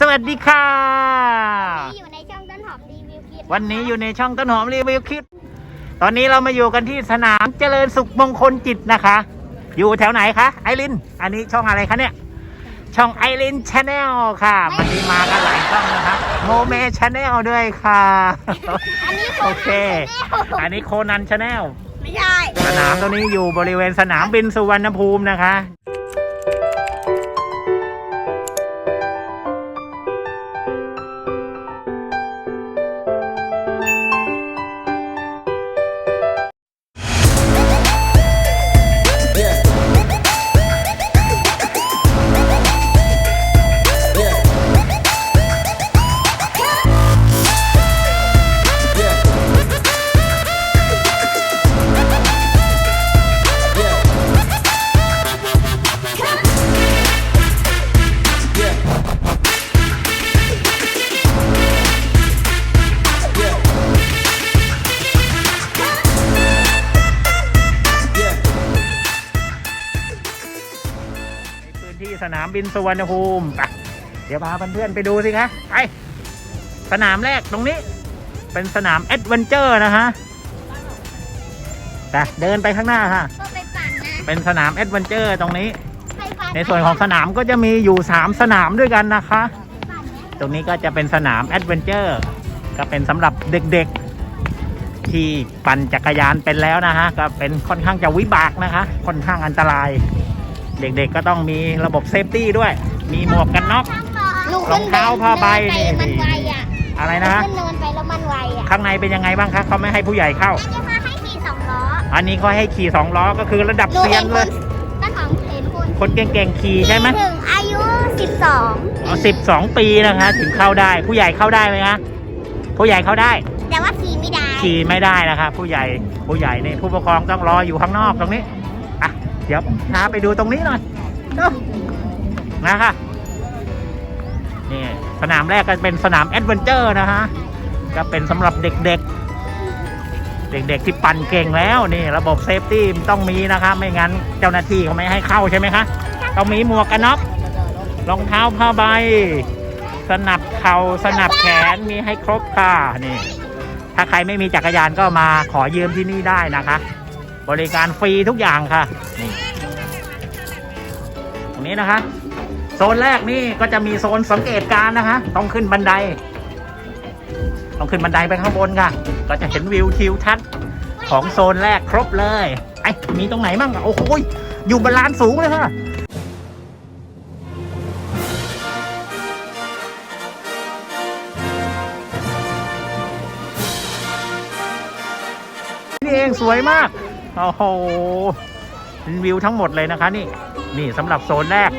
สวัสดีค่ะ อยู่ในช่องต้นหอมรีวิวคลิปวันนี้อยู่ในช่องต้นหอมรีวิวคลิปตอนนี้เรามาอยู่กันที่สนามเจริญสุขมงคลจิตนะคะ อยู่แถวไหนคะไอริน อันนี้ช่องอะไรคะเนี่ย ช่องไอรินชาแนลค่ะ วันนี้มากันหลายช่องนะคะโมเมชาแนลด้วยค่ะ อันนี้โอเค อันนี้โคนันชาแนลไม่ใช่ สนามตรงนี้อยู่บริเวณสนามบินสุวรรณภูมินะคะามบินสุวรรณภูมิไปเดี๋ยวพาเพื่อนๆไปดูสิคะไปสนามแรกตรงนี้ เป็นสนามแอดเวนเจอร์นะฮะแต่เดินไปข้างหน้าค่ะ ก็ไปปั่นนะเป็นสนามแอดเวนเจอร์ตรงนี้ ไปปั่นในส่วนของสนามก็จะมีอยู่ 3 สนามด้วยกันนะคะ ปั่นนะตรงนี้ก็จะเป็นสนามแอดเวนเจอร์ก็เป็นสำหรับเด็กๆที่ปั่นจักรยานเป็นแล้วนะฮะ ก็เป็นค่อนข้างจะวิบากนะคะ ค่อนข้างอันตราย เด็กๆก็ต้องมีระบบเซฟตี้ด้วย มีหมวกกันน็อกลูกรองเท้าผ้าใบเดินี่นไปมันไวอะอะไรนะ ขึ้นเนินไปแล้วมันไวอะข้างในเป็นยังไงบ้างคะเขาไม่ให้ผู้ใหญ่เข้า อันนี้เขาให้ขี่สองล้ออันนี้เขาให้ขี่สองล้อก็คือระดับหนูเซียเห็นนเลคยนต้นหอมเห็นคนคนเก่งๆขี่ใช่ไหมถึงอายุสิบสองสิบสองปีนะคะ ถึงเข้าได้ผู้ใหญ่เข้าได้ไหมคะผู้ใหญ่เข้าได้ แต่ว่าขี่ไม่ได้ ขี่ไม่ได้นะคะ ผู้ใหญ่ผู้ใหญ่นี่ผู้ปกครองต้องรออยู่ข้างนอกตรงนี้อะ เดี๋ยวพาไปดูตรงนี้หน่อยเอ้านะคะนี่สนามแรกก็เป็นสนามแอดเวนเจอร์นะฮะก็เป็นสำหรับเด็กๆ เด็กๆที่ปั่นเก่งแล้วนี่ ระบบเซฟตี้ต้องมีนะคะไม่งั้นเจ้าหน้าที่เขาไม่ให้เข้าใช่ไหมคะต้องมีหมวกกันน็อกรองเท้าผ้าใบ สนับเข่าสนับแขนมีให้ครบค่ะนี่ ถ้าใครไม่มีจักรยานก็มาขอยืมที่นี่ได้นะคะ บริการฟรีทุกอย่างค่ะ นี่ตรงนี้นะคะ โซนแรกนี่ก็จะมีโซนสังเกตการนะคะ ต้องขึ้นบันได ต้องขึ้นบันไดไปข้างบนค่ะ ก็จะเห็นวิวทิวทัศน์ของโซนแรกครบเลยไอ้มีตรงไหนบ้างอโอ้โหยอยู่บนลานสูงเลยค่ะนี่เองสวยมาก โอ้โหเป็นวิวทั้งหมดเลยนะคะ นี่ นี่สำหรับโซนแรก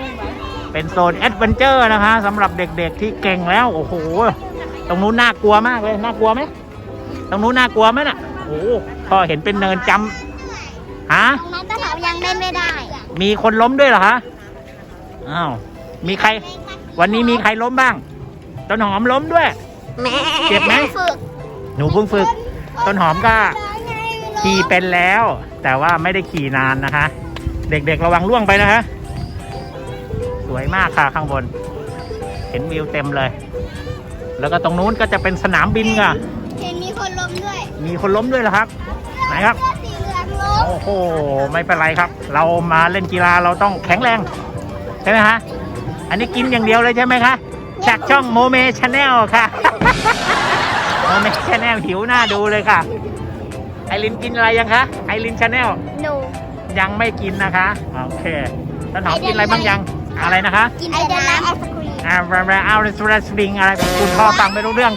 เป็นโซนแอดเวนเจอร์นะคะสำหรับเด็กๆที่เก่งแล้ว โอ้โห ตรงนู้นน่ากลัวมากเลย น่ากลัวไหมตรงนู้นน่ากลัวไหมน่ะ โอ้โหพอเห็นเป็นเนินจำฮะ ตรงนั้นต้นหอมยังเล่นไม่ได้ มีคนล้มด้วยเหรอคะ อ้าว มีใคร วันนี้มีใครล้มบ้าง ต้นหอมล้มด้วยแม่เจ็บไหมฝึกหนูเพิ่งฝึก ต้นหอมก็ ขี่เป็นแล้ว แต่ว่าไม่ได้ขี่นานนะคะ เด็กๆระวังล่วงไปนะคะ สวยมากค่ะข้างบน เห็นวิวเต็มเลย แล้วก็ตรงนู้นก็จะเป็นสนามบินค่ะ เห็นมีคนล้มด้วย มีคนล้มด้วยเหรอครับ ไหนครับ เสื้อสีเหลืองล้ม โอ้โห ไม่เป็นไรครับ เรามาเล่นกีฬาเราต้องแข็งแรง ใช่ไหมฮะอันนี้กินอย่างเดียวเลยใช่ไหมคะ จากช่องโมเมชาแนลค่ะ โมเมชาแนลหิวหน้าดูเลยค่ะ ไอรินกินอะไรยังคะไอรินชาแนลหนูยังไม่กินนะคะโอเคต้นหอมกินอะไรบ้างยังอะไรนะคะกินแต่น้ำไอศครีมอ่าแรแรเอาเรสเรสบิงอะไรคุณพ่อฟังไม่รู้เรื่อง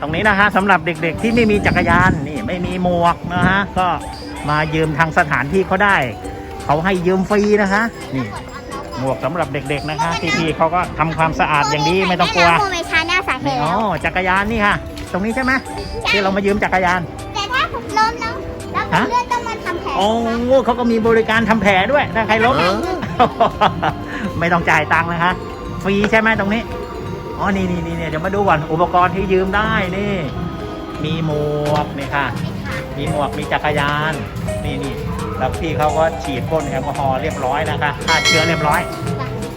ตรงนี้นะฮะสำหรับเด็กๆที่ไม่มีจักรยานนี่ไม่มีหมวกนะฮะก็มายืมทางสถานที่เขาได้ เขาให้ยืมฟรีนะคะนี่หมวกสำหรับเด็กๆนะคะพี่ๆเขาก็ทำความสะอาดอย่างดีไม่ต้องกลัวโมเมชาแนลสาเหนี่ตุอ๋อจักรยานนี่ค่ะ ตรงนี้ใช่ไหมที่เรามายืมจักรยาน แต่ถ้าผมล้มแล้วแล้วฮะเลือดต้องมาทำแผลโอ้เขาก็มีบริการทำแผลด้วยถ้าใครล้มไม่ต้องจ่ายตังค์นะคะฟรีใช่ไหมตรงนี้อ๋อนี่นี่นี่เดี๋ยวมาดูก่อนอุปกรณ์ที่ยืมได้นี่ มีหมวกนี่ค่ะ มีหมวกมีจักรยาน นี่นี่แล้วพี่เขาก็ฉีดพ่นแอลกอฮอล์เรียบร้อยนะคะฆ่าเชื้อเรียบร้อย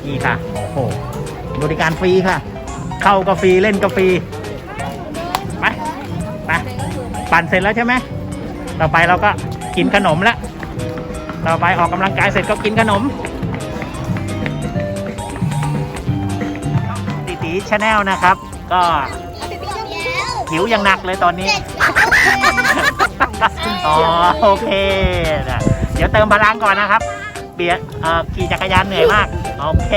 นี่ค่ะโอ้โหบริการฟรีค่ะ เข้าก็ฟรีเล่นก็ฟรีไปไป ปั่นเสร็จแล้วใช่ไหมต่อไปเราก็กินขนมแล้วต่อไปออกกำลังกายเสร็จก็กินขนมตีตีชาแนลนะครับ ก็หิวอย่างหนักเลยตอนนี้อ๋อโอเคนะเดี๋ยวเติมพลังก่อนนะครับ เบียร์เอ่อขี่จักรยานเหนื่อยมาก โอเค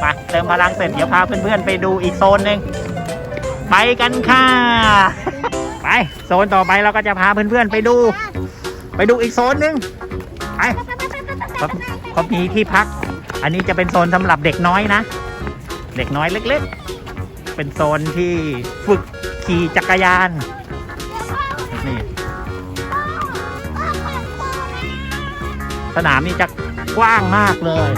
ไปเติมพลังเสร็จเดี๋ยวพาเพื่อนๆไปดูอีกโซนหนึ่งไปกันค่ะ ไปโซนต่อไปเราก็จะพาเพื่อนๆไปดู ไปดูอีกโซนหนึ่งไปเขามีที่พัก อันนี้จะเป็นโซนสำหรับเด็กน้อยนะ เด็กน้อยเล็กๆ เป็นโซนที่ฝึกขี่จักรยานนี่สนามนี่จะกว้างมากเลย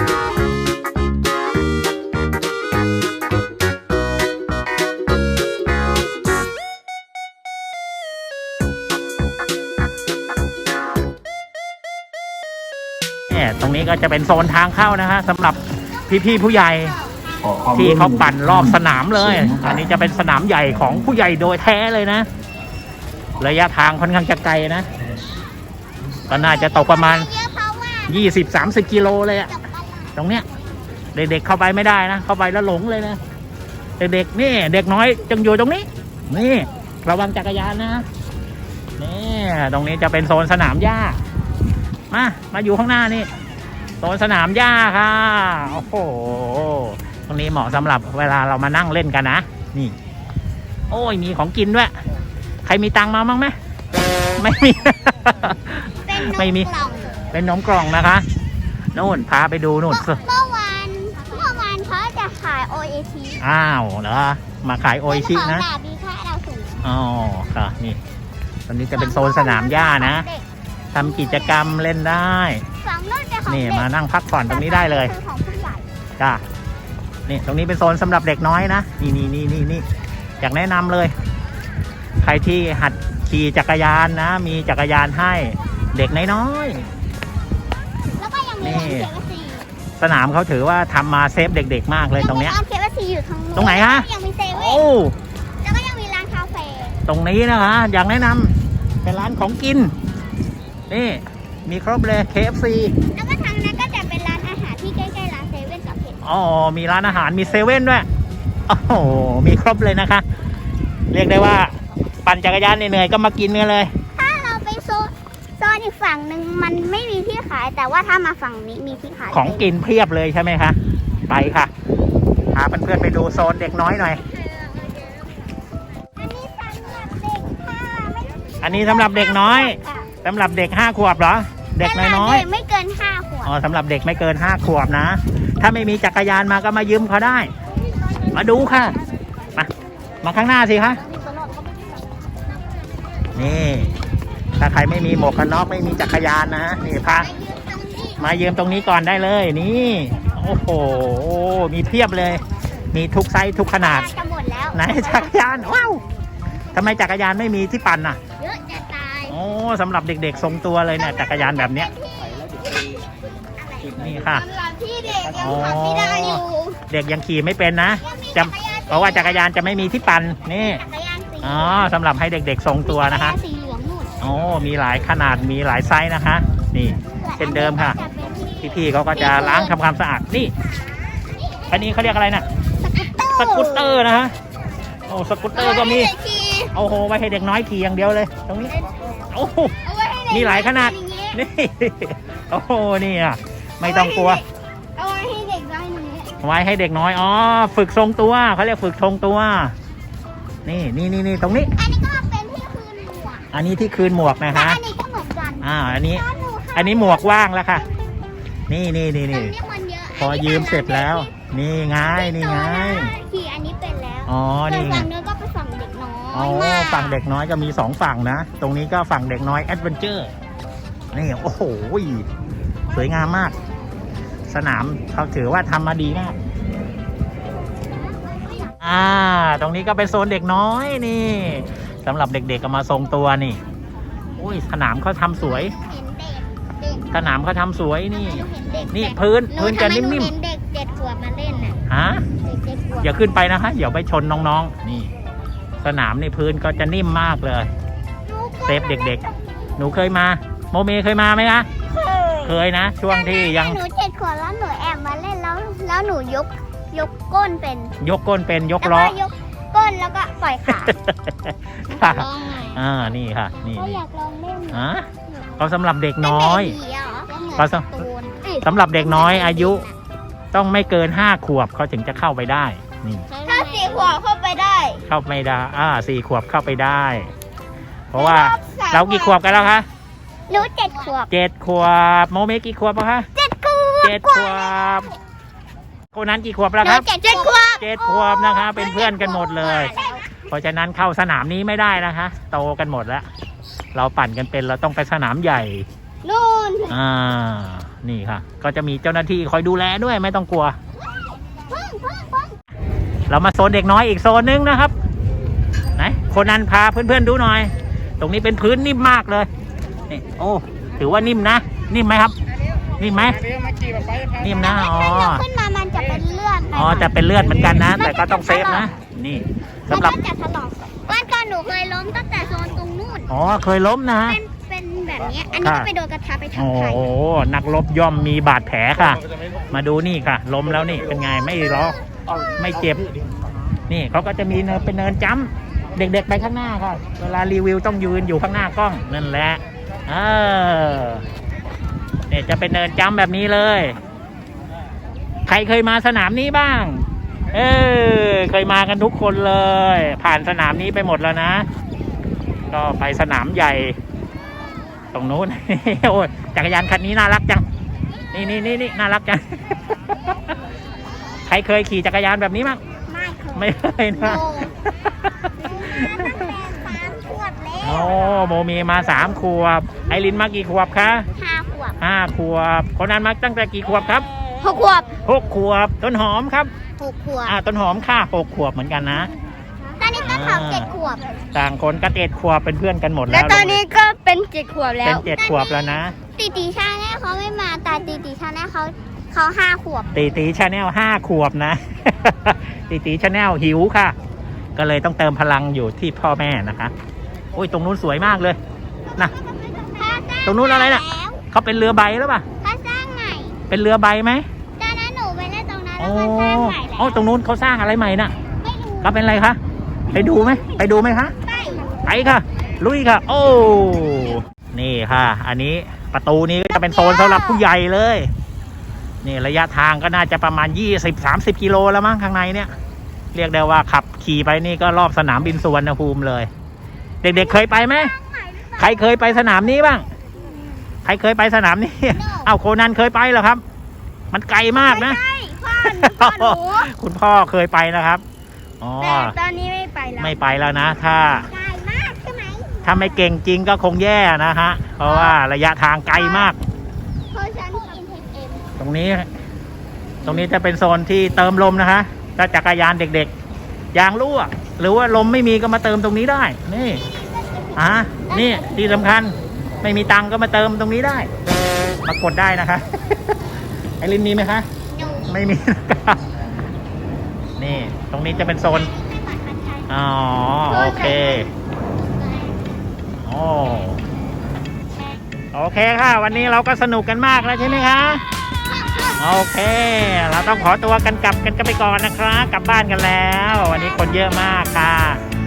นี่ยตรงนี้ก็จะเป็นโซนทางเข้านะฮะสำหรับพี่ๆผู้ใหญ่ที่เขาปั่นรอบสนามเลย อันนี้จะเป็นสนามใหญ่ของผู้ใหญ่โดยแท้เลยนะ ระยะทางค่อนข้างจะไกลนะ ก็น่าจะตกประมาณเยอะเพราะว่ายี่สิบสามสิบกิโลเลยอะจับอะไรตรงเนี้ย เด็กๆเข้าไปไม่ได้นะ เข้าไปแล้วหลงเลยนะ เด็กๆนี่ เด็กน้อยจึงอยู่ตรงนี้ นี่ ระวังจักรยานนะนี่ตรงนี้จะเป็นโซนสนามหญ้า มา มาอยู่ข้างหน้านี่ โซนสนามหญ้าค่ะ โอ้โห ตรงนี้เหมาะสำหรับเวลาเรามานั่งเล่นกันนะ นี่ โอ้ย มีของกินด้วย ใครมีตังค์มาบ้างไหม ไม่มี เป็นนกไม่มี กล่องเป็นนมกล่องนะคะ นู่นพาไปดูนู่น เมื่อเมื่อวานเมื่อวานเขาจะขาย OAT อ้าวเหรอ มาขายโออิชิเป็นของนะดาบดีค่าดาวสูงอ๋อค่ะนี่ ตอนนี้จะเป็นโซนสนามหญ้านะเด็กทำกิจกรรมเล่นได้ฝั่งนู้นเป็น ของนี่เด็กมานั่งพักผ่อนตรงนี้ได้เลยคือของผู้ใหญ่จ้านี่ตรงนี้เป็นโซนสำหรับเด็กน้อยนะนี่นี่นี่นี่นี่อยากแนะนำเลย ใครที่หัดขี่จักรยานนะ มีจักรยานให้เด็กน้อยแล้วก็ยังมีนี่ร้านเคฟซีๆสนามเขาถือว่าทำมาเซฟเด็กๆ มากเลยตรงเนี้ย ร้านเคฟซีอยู่ทางนู้นตรงไหนฮะ ยังมีเซเว่โอ้นแล้วก็ยังมีร้านคาเฟ่ตรงนี้นะคะ อยากแนะนำเป็นร้านของกิน นี่ มีครบเลย KFC แล้วก็ทางนั้นก็จะเป็นร้านอาหารที่ใกล้ๆร้านเซเว่นกับเพชรอ๋อ มีร้านอาหารมีเซเว่นด้วย โอ้โห มีครบเลยนะคะ เรียกได้ว่า ปั่นจักรยานเหนื่อยๆก็มากินกันเลย ถ้าเราไปโซนโซนอีกฝั่งหนึ่งมันไม่มีที่ขาย แต่ว่าถ้ามาฝั่งนี้มีที่ขายของกินเพียบเลยใช่ไหมคะ ไปค่ะ พาเพื่อนๆไปดูโซนเด็กน้อยหน่อย อันนี้สำหรับเด็กค่ะไม่อันนี้สำหรับเด็กน้อยค่ะสำหรับเด็กห้าขวบเหรอ เด็กน้อยสำหรับเด็กไม่เกินห้าขวบๆอ๋อสำหรับเด็กไม่เกินห้าขวบนะ ถ้าไม่มีจักรยานมาก็มายืมเขาได้ มาดูค่ะ มามาข้างหน้าสิคะนี่ถ้าใครไม่มีหมวกกันน็อกไม่มีจักรยานนะนี่พามายืมตรงนี้ก่อนได้เลยนี่โอ้โหมีเพียบเลย มีทุกไซส์ทุกขนาดจะหมดแล้วไหนจักรยานว้าวทำไมจักรยานไม่มีที่ปั่นน่ะเย อะจะตายโอ้สำหรับเด็กๆทรงตัวเลยเนี่ยจักรยานแบบเนี้ยนี่ค่ะสำหรับที่เด็กยังขับไม่ได้อยู่เด็กยังขี่ไม่เป็นนะยังมีจะจักรยานเพราะว่าจักรยานจะไม่มีที่ปั่นนี่จักรยานสีอ๋อสำหรับให้เด็กๆทรงตัวนะคะจักรยานสีเหลืองนู่นโอ้มีหลายขนาดมีหลายไซส์นะคะ นี่เช่นเดิมค่ะจเป็นที่พี่ๆเขาก็จะล้างทำความสะอาดนี่ อันนี้เขาเรียกอะไรน่ะสกูตเตอร์นะฮะโอ้สกูตเตอร์ก็มีเอาไว้ให้เด็กขี่ โอ้โหไว้ให้เด็กน้อยขี่อย่างเดียวเลย ตรงนี้โอ้โหเอาไว้ให้เด็กมีหลายขนาดอย่งงี้นี่ โอ้โหนี่อะไม่ต้องกลัว เอาไว้ให้เด็กได้หนึ่งนี้ไว้ให้เด็กน้อยอ๋อฝึกทรงตัวเขาเรียกฝึกทรงตัว นี่นี่นี่นี่ตรงนี้ อันนี้ก็เป็นที่คืนหมวกอันนี้ที่คืนหมวกนะและฮะอันนี้ก็เหมือนกันอ่าอันนี้ตอนหนูค่ะอันนี้หมวกว่างแล้วค่ะ นี่นี่นี่ตรนี่งนี้มันเยอะพอยืมเสร็จแล้ว นี่ไงนี่ไง ขี่อันนี้เป็นแล้วอ๋อส่นี่วนไงฝั่งนู้นก็ อยอ๋อมากฝั่งเด็กน้อยก็มีสองฝั่งนะ ตรงนี้ก็ฝั่งเด็กน้อยแอดเวนเจอร์นี่โอ้โหสวยงามมาก สนามเขาถือว่าทำมาดีมากอ่า ตรงนี้ก็เป็นโซนเด็กน้อยนี่สำหรับเด็กๆก็มาทรงตัวนี่อุ้ยสนามเขาทำสวย เห็นเด็กเด็กสนามเขาทำสวยนี่หนูเห็นเด็กนี่แต่พื้นหพื้นจะทำไมหนิ่มเห็นเด็กเจ็ดขวบมาเล่นน่ะฮะ เด็กเจ็ดขวบอย่าขึ้นไปนะคะเดี๋ยวไปชนน้องๆ นี่ สนามในพื้นก็จะนิ่มมากเลย เซฟเด็กหนูเคยมา โมเมเคยมาไหมคะเคยนะ ช่วงที่ยังหนูเจ็ดขวบแล้วหนูแอบมาเล่นแล้วแล้วหนูยกยกก้นเป็น ยกก้นเป็นยกแล้วล้อก็ยกก้นแล้วก็ปล่อยขาค่ะลองไงอ่านี่ค่ะ นี่เขานี่อยากลองเล่นฮะก็สำหรับเด็กน้อยเป็นเบบีเหรอแล้วเหมือนก็สการ์ตูนเอ้ยสำหรับเด็กน้อยอายุ ต้องไม่เกินห้าขวบเขาถึงจะเข้าไปได้นี่ถ้าสี่ขวบเข้าไปได้ เข้าไม่ได้ อ่าสี่ขวบเข้าไปได้ เพราะว่าเรากี่ขวบกันแล้วคะหนูเจ็ดขวบเจ็ดขวบโมเมกี่ขวบแล้วคะเจ็ดขวบเจ็ดขวบคนนั้นกี่ขวบแล้วหนูครับเจ็ดขวบเจ็ดขวบนะคะ เป็นเพื่อนกันหมดเลย เพราะฉะนั้นเข้าสนามนี้ไม่ได้นะคะ โตกันหมดแล้ว เราปั่นกันเป็นเราต้องไปสนามใหญ่นู่นอ่านี่ค่ะ ก็จะมีเจ้าหน้าที่คอยดูแลด้วยไม่ต้องกลัวพึ่งพึ่งพึ่ง เรามาโซนเด็กน้อยอีกโซนนึงนะครับ ไหนคนนั้นพาเพื่อนๆดูหน่อย ตรงนี้เป็นพื้นนิ่มมากเลยนี่โอ้ถือว่านิ่มนะ นิ่มไหมครับ นิ่มไหมนิ่มนะอ๋อถ้ายกขึ้นมามันจะเป็นเลือดไปอ๋อจะเป็นเลือดเหมือนกันนะ แต่ก็ต้องเซฟนะ นี่มันสำหรับก็จะถลอกวันก่อนหนูเคยล้มตั้งแต่โซนตรงนู่นอ๋อเคยล้มนะฮะเป็นเป็นแบบเนี้ยอันนี้ค่ะก็ไปโดนกระทะไปโอ้ทำไข่โหนักรบย่อมมีบาดแผลค่ะ มาดูนี่ค่ะ ล้มแล้วนี่เป็นไงไม่ร้อง ไม่เจ็บ นี่เขาก็จะมีเนินเป็นเนินจ้ำเด็กๆไปข้างหน้าค่ะเวลารีวิวต้องยืนอยู่ข้างหน้ากล้องนั่นแหละเออเนี่ยจะเป็นเนินจ้ำแบบนี้เลย ใครเคยมาสนามนี้บ้าง เออเคยมากันทุกคนเลย ผ่านสนามนี้ไปหมดแล้วนะ ก็ไปสนามใหญ่ ตรงนู้นโอ้ยจักรยานคันนี้น่ารักจัง นี่นี่นี่นี่น่ารักจัง ใครเคยขี่จักรยานแบบนี้มั้งไม่เคยไม่เคยนะโนตั้งแต่สามขวบแล้วโอ้โมมีมาสามขวบ ไอรินมากี่ขวบคะห้าขวบห้าขวบคนนั้นมาตั้งแต่กี่ขวบครับหกขวบหกขวบ ต้นหอมครับหกขวบอ่าต้นหอมค่ะหกขวบเหมือนกันนะตอนนี้ก็ถอมเจ็ดขวบ ต่างคนก็เจ็ดขวบเป็นเพื่อนกันหมดแล้แล้ววตอนนี้ก็เป็นเจ็ดขวบแล้เป็นวเจ็ดขวบแล้วนะตีตีชาแน่เขาไม่มาแต่ตีตีชาแน่เขา เขาห้าขวบ ตีตีชาแนลห้าขวบนะ ตีตีชาแนลหิวค่ะ ก็เลยต้องเติมพลังอยู่ที่พ่อแม่นะคะ โอ้ยตรงนู้นสวยมากเลยนะตรงนู้นอะไรน่ะแล้วเขาเป็นเรือใบหรือเปล่าเขาสร้างใหม่ เป็นเรือใบไหมตอนนั้นหนูไปเล่นตรงนั้นโอ้แล้วเขาสร้างใหม่แล้วโอ้ตรงนู้นเขาสร้างอะไรใหม่น่ะไม่รู้เขาเป็นอะไรคะไปดูไหมไปดูไหมคะไปไปค่ะ ลุยค่ะ โอ้นี่ค่ะ อันนี้ประตูนี้ก็จะเป็นโซนสำหรับผู้ใหญ่เลย นี่ระยะทางก็น่าจะประมาณ 20-30 กิโลแล้วมั้งข้างในเนี่ย เรียกได้ว่าขับขี่ไปนี่ก็รอบสนามบินสุวรรณภูมิเลย เด็กๆเคยไปไหมใครเคยไปสนามนี้บ้าง ใครเคยไปสนามนี้ เอ้าโคนันเคยไปเหรอครับ มันไกลมากนะใช่พ่อหนูพ่อหนูคุณพ่อเคยไปนะครับอ๋อแต่ตอนนี้ไม่ไปแล้วไม่ไปแล้วนะ ถ้าไกลมากใช่ไหมถ้าไม่เก่งจริงก็คงแย่นะฮะ เพราะว่าระยะทางไกลมาก เพราะฉันกินเอ็ม ต รงนี้ ตรงนี้จะเป็นโซนที่เติมลมนะคะถ้าจักรยานเด็กๆ ยางรั่ว หรือว่าลมไม่มีก็มาเติมตรงนี้ได้ นี่อะนี่ที่สำคัญ ไม่มีตังค์ก็มาเติมตรงนี้ได้ มากดได้นะคะ ไอรินมีไหมคะหนูไม่มีนะครับนี่ ตรงนี้จะเป็นโซนไม่ปัดปัดใช้อ๋อ โอเคโอ้โอเคค่ะ วันนี้เราก็สนุกกันมากแล้วใช่ไหมคะ โอเค เราต้องขอตัวกันกลับกันกันไปก่อนนะครับกลับบ้านกันแล้ว วันนี้คนเยอะมากค่ะ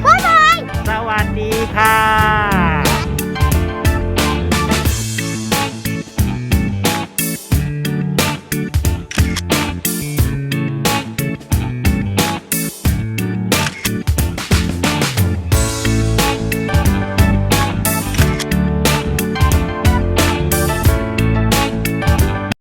บ๊ายบายสวัสดีค่ะ